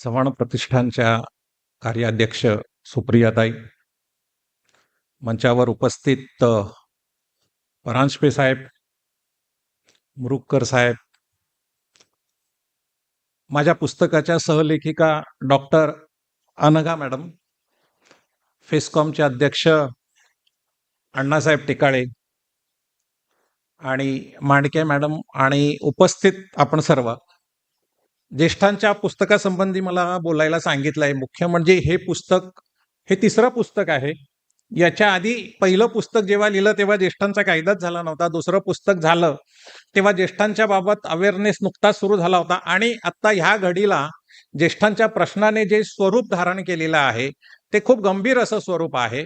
चव्हाण प्रतिष्ठानच्या कार्याध्यक्ष सुप्रियाताई मंचावर उपस्थित परांजपे साहेब मुरुक्कर साहेब माझ्या पुस्तकाच्या सहलेखिका डॉक्टर अनघा मॅडम फेसकॉमचे अध्यक्ष अण्णासाहेब टिकाळे आणि मांडके मॅडम आणि उपस्थित आपण सर्व ज्येष्ठांच्या पुस्तकासंबंधी मला बोलायला सांगितलं आहे. मुख्य म्हणजे हे पुस्तक हे तिसरं पुस्तक आहे. याच्या आधी पहिलं पुस्तक जेव्हा लिहिलं तेव्हा ज्येष्ठांचा कायदाच झाला नव्हता. दुसरं पुस्तक झालं तेव्हा ज्येष्ठांच्या बाबत अवेअरनेस नुकताच सुरू झाला होता. आणि आता ह्या घडीला ज्येष्ठांच्या प्रश्नाने जे स्वरूप धारण केलेलं आहे ते खूप गंभीर असं स्वरूप आहे.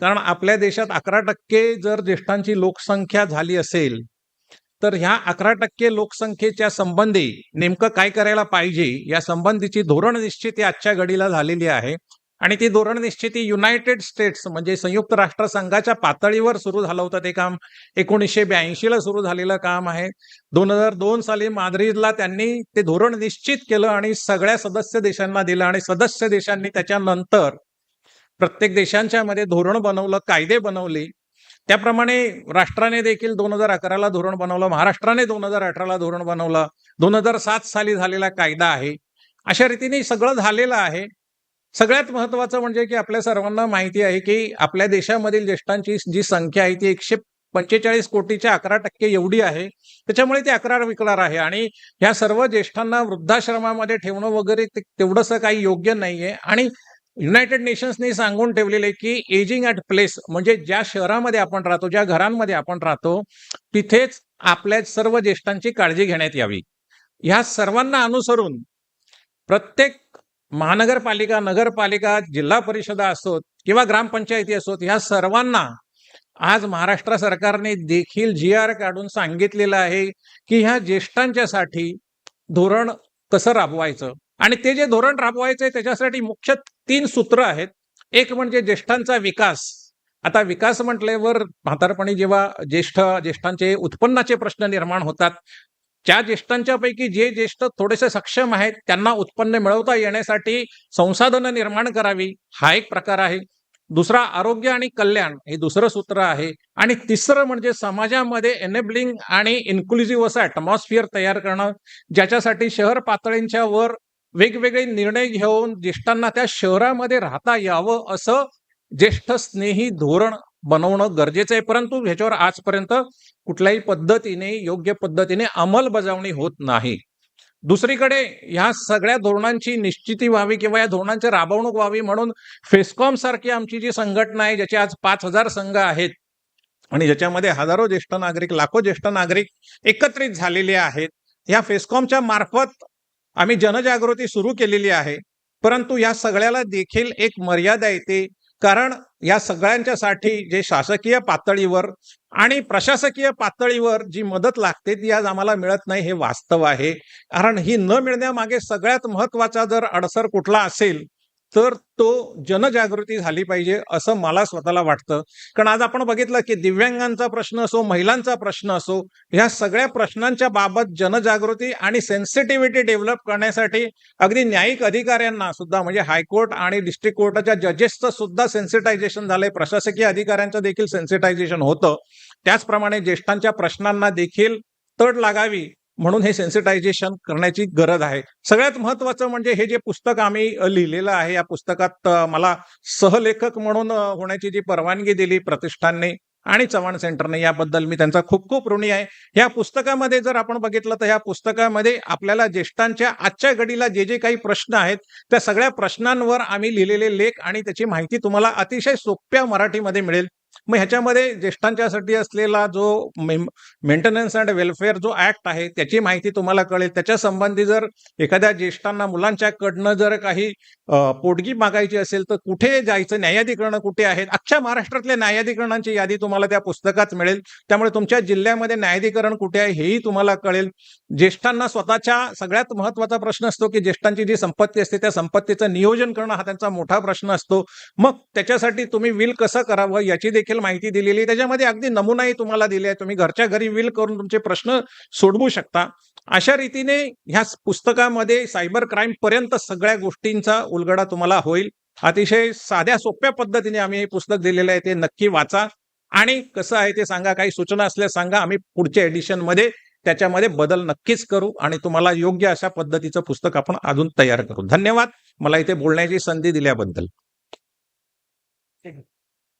कारण आपल्या देशात अकरा टक्के जर ज्येष्ठांची लोकसंख्या झाली असेल तर ह्या अकरा टक्के लोकसंख्येच्या संबंधी नेमकं काय करायला पाहिजे या संबंधीची धोरण निश्चिती आजच्या घडीला झालेली आहे. आणि ती धोरण निश्चिती युनायटेड स्टेट्स म्हणजे संयुक्त राष्ट्रसंघाच्या पातळीवर सुरू झालं होतं ते काम. एकोणीसशे ब्याऐंशीला सुरू झालेलं काम आहे. दोन हजार दोन साली माद्रिदला त्यांनी ते धोरण निश्चित केलं आणि सगळ्या सदस्य देशांना दिलं आणि सदस्य देशांनी त्याच्यानंतर प्रत्येक देशांच्या मध्ये धोरण बनवलं कायदे बनवले. त्याप्रमाणे राष्ट्राने देखील दोन हजार अकराला धोरण बनवलं महाराष्ट्राने दोन हजार अठराला धोरण बनवलं दोन हजार सात साली झालेला कायदा आहे. अशा रीतीने सगळं झालेलं आहे. सगळ्यात महत्वाचं म्हणजे की आपल्या सर्वांना माहिती आहे की आपल्या देशामधील ज्येष्ठांची जी संख्या आहे ती एकशे पंचेचाळीस कोटीच्या अकरा टक्के एवढी आहे. त्याच्यामुळे ते अकरा विकणार आहे. आणि ह्या सर्व ज्येष्ठांना वृद्धाश्रमामध्ये ठेवणं वगैरे ते- तेवढंसं काही योग्य नाहीये. आणि युनायटेड नेशन्सने सांगून ठेवलेले की एजिंग ॲट प्लेस म्हणजे ज्या शहरामध्ये आपण राहतो ज्या घरांमध्ये आपण राहतो तिथेच आपल्या सर्व ज्येष्ठांची काळजी घेण्यात यावी. ह्या सर्वांना अनुसरून प्रत्येक महानगरपालिका नगरपालिका जिल्हा परिषदा असोत किंवा ग्रामपंचायती असोत ह्या सर्वांना आज महाराष्ट्र सरकारने देखील जी आर काढून सांगितलेलं आहे की ह्या ज्येष्ठांच्यासाठी धोरण कसं राबवायचं? आणि ते जे धोरण राबवायचं आहे त्याच्यासाठी मुख्य तीन सूत्र आहेत. एक म्हणजे ज्येष्ठांचा विकास. आता विकास म्हटल्यावर म्हातारपणी जेव्हा ज्येष्ठ ज्येष्ठांचे उत्पन्नाचे प्रश्न निर्माण होतात. त्या ज्येष्ठांच्या पैकी जे ज्येष्ठ थोडेसे सक्षम आहेत त्यांना उत्पन्न मिळवता येण्यासाठी संसाधनं निर्माण करावी हा एक प्रकार आहे. दुसरा आरोग्य आणि कल्याण हे दुसरं सूत्र आहे. आणि तिसरं म्हणजे समाजामध्ये एनेबलिंग आणि इन्क्लुझिव्ह असं ॲटमॉस्फिअर तयार करणं ज्याच्यासाठी शहर पातळींच्या वर वेगवेगळे निर्णय घेऊन ज्येष्ठांना त्या शहरामध्ये राहता यावं असं ज्येष्ठ स्नेही धोरण बनवणं गरजेचं आहे. परंतु ह्याच्यावर आजपर्यंत कुठल्याही पद्धतीने योग्य पद्धतीने अंमलबजावणी होत नाही. दुसरीकडे ह्या सगळ्या धोरणांची निश्चिती व्हावी किंवा या धोरणांची राबवणूक व्हावी म्हणून फेस्कॉम सारखी आमची जी संघटना आहे ज्याचे आज पाच हजार संघ आहेत आणि ज्याच्यामध्ये हजारो ज्येष्ठ नागरिक लाखो ज्येष्ठ नागरिक एकत्रित झालेले आहेत या फेस्कॉमच्या मार्फत आम्ही जनजागृती सुरू केलेली आहे. परंतु या सगळ्याला देखील एक मर्यादा येते. कारण या सगळ्यांच्यासाठी जे शासकीय पातळीवर आणि प्रशासकीय पातळीवर जी मदत लागते ती आज आम्हाला मिळत नाही हे वास्तव आहे. कारण ही न मिळण्यामागे सगळ्यात महत्त्वाचा जर अडसर कुठला असेल तर तो जनजागृती झाली पाहिजे असं मला स्वतःला वाटतं. कारण आज आपण बघितलं की दिव्यांगांचा प्रश्न असो महिलांचा प्रश्न असो ह्या सगळ्या प्रश्नांच्या बाबत जनजागृती आणि सेन्सिटिव्हिटी डेव्हलप करण्यासाठी अगदी न्यायिक अधिकाऱ्यांना सुद्धा म्हणजे हायकोर्ट आणि डिस्ट्रिक्ट कोर्टाच्या जजेसचं सुद्धा सेन्सिटायझेशन झालंय. प्रशासकीय अधिकाऱ्यांचं देखील सेन्सिटायझेशन होतं. त्याचप्रमाणे ज्येष्ठांच्या प्रश्नांना देखील तड लागावी म्हणून हे सेन्सिटायझेशन करण्याची गरज आहे. सगळ्यात महत्वाचं म्हणजे हे जे पुस्तक आम्ही लिहिलेलं आहे या पुस्तकात मला सहलेखक म्हणून होण्याची जी परवानगी दिली प्रतिष्ठानने आणि चव्हाण सेंटरने याबद्दल मी त्यांचा खूप खूप ऋणी आहे. या पुस्तकामध्ये जर आपण बघितलं तर या पुस्तकामध्ये आपल्याला ज्येष्ठांच्या आजच्या घडीला जे जे काही प्रश्न आहेत त्या सगळ्या प्रश्नांवर आम्ही लिहिलेले लेख आणि त्याची माहिती तुम्हाला अतिशय सोप्या मराठीमध्ये मिळेल. मग ह्याच्यामध्ये ज्येष्ठांच्यासाठी असलेला जो मेंटेनन्स अँड वेलफेअर जो ऍक्ट आहे त्याची माहिती तुम्हाला कळेल. त्याच्या संबंधी जर एखाद्या ज्येष्ठांना मुलांच्याकडनं जर काही पोटगी मागायची असेल तर कुठे जायचं? न्यायाधिकरणं कुठे आहेत? अख्ख्या महाराष्ट्रातल्या न्यायाधिकरणांची यादी तुम्हाला त्या पुस्तकात मिळेल. त्यामुळे तुमच्या जिल्ह्यामध्ये न्यायाधिकरण कुठे आहे हेही तुम्हाला कळेल. ज्येष्ठांना स्वतःच्या सगळ्यात महत्त्वाचा प्रश्न असतो की ज्येष्ठांची जी संपत्ती असते त्या संपत्तीचं नियोजन करणं हा त्यांचा मोठा प्रश्न असतो. मग त्याच्यासाठी तुम्ही विल कसं करावं? याची देखील माहिती दिलेली. आहे त्याच्यामध्ये अगदी नमुनाही तुम्हाला दिले आहे तुम्ही घरच्या घरी विल करून तुमचे प्रश्न सोडवू शकता. अशा रीतीने ह्या पुस्तकामध्ये सायबर क्राईम पर्यंत सगळ्या गोष्टींचा उलगडा तुम्हाला होईल. अतिशय साध्या सोप्या पद्धतीने आम्ही हे पुस्तक दिलेलं आहे ते नक्की वाचा. आणि कसं आहे ते सांगा काही सूचना असल्यास सांगा. आम्ही पुढच्या एडिशनमध्ये त्याच्यामध्ये बदल नक्कीच करू आणि तुम्हाला योग्य अशा पद्धतीचं पुस्तक आपण अजून तयार करू. धन्यवाद. मला इथे बोलण्याची संधी दिल्याबद्दल.